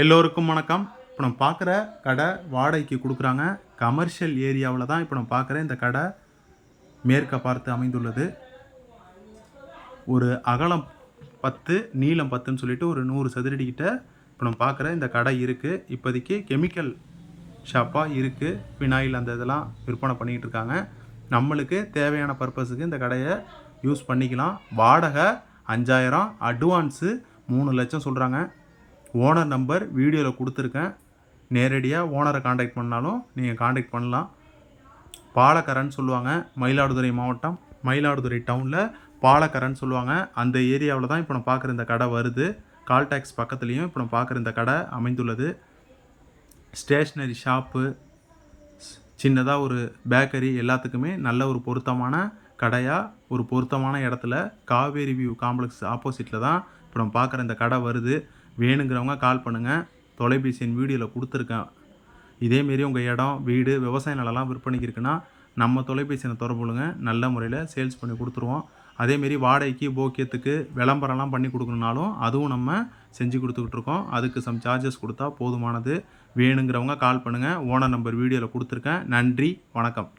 எல்லோருக்கும் வணக்கம். இப்போ நம்ம பார்க்குற கடை வாடகைக்கு கொடுக்குறாங்க. கமர்ஷியல் ஏரியாவில் தான் இப்போ நம்ம பார்க்குற இந்த கடை மேற்க பார்த்து அமைந்துள்ளது. ஒரு அகலம் பத்து நீளம் பத்துன்னு சொல்லிட்டு ஒரு நூறு சதுரடி கிட்ட இப்போ நம்ம பார்க்குற இந்த கடை இருக்குது இப்போதைக்கு கெமிக்கல் ஷாப்பாக இருக்குது பினாயில் அந்த இதெல்லாம் விற்பனை பண்ணிக்கிட்டு இருக்காங்க. நம்மளுக்கு தேவையான பர்பஸுக்கு இந்த கடையை யூஸ் பண்ணிக்கலாம். வாடகை அஞ்சாயிரம் அட்வான்ஸு மூணு லட்சம் சொல்கிறாங்க ஓனர் நம்பர் வீடியோவில் கொடுத்துருக்கேன். நேரடியாக ஓனரை காண்டாக்ட் பண்ணாலும் நீங்கள் காண்டாக்ட் பண்ணலாம். பாலக்கரன்னு சொல்லுவாங்க மயிலாடுதுறை மாவட்டம். மயிலாடுதுறை டவுனில் பாலக்கரன்னு சொல்லுவாங்க. அந்த ஏரியாவில் தான் இப்போ நான் பார்க்குற இந்த கடை வருது. கால் டேக்ஸ் பக்கத்துலேயும் இப்போ நான் பார்க்குற இந்த கடை அமைந்துள்ளது. ஸ்டேஷ்னரி ஷாப்பு சின்னதாக ஒரு பேக்கரி எல்லாத்துக்குமே நல்ல ஒரு பொருத்தமான கடையாக ஒரு பொருத்தமான இடத்துல காவேரி வியூ காம்ப்ளெக்ஸ் ஆப்போசிட்டில் தான் இப்போ நம்ம பார்க்குற இந்த கடை வருது. வேணுங்கிறவங்க கால் பண்ணுங்கள் தொலைபேசி எண் வீடியோவில் கொடுத்துருக்கேன். இதேமாரி உங்கள் இடம் வீடு விவசாய நிலம்லாம் விற்பனைக்கு இருக்குன்னா நம்ம தொலைபேசியை தொடர்புலுங்க நல்ல முறையில் சேல்ஸ் பண்ணி கொடுத்துருவோம். அதேமாரி வாடகைக்கு போக்கியத்துக்கு விளம்பரம்லாம் பண்ணி கொடுக்கணுனாலும் அதுவும் நம்ம செஞ்சு கொடுத்துக்கிட்டு இருக்கோம். அதுக்கு சம் சார்ஜஸ் கொடுத்தா போதுமானது. வேணுங்கிறவங்க கால் பண்ணுங்கள் ஓனர் நம்பர் வீடியோவில் கொடுத்துருக்கேன். நன்றி வணக்கம்.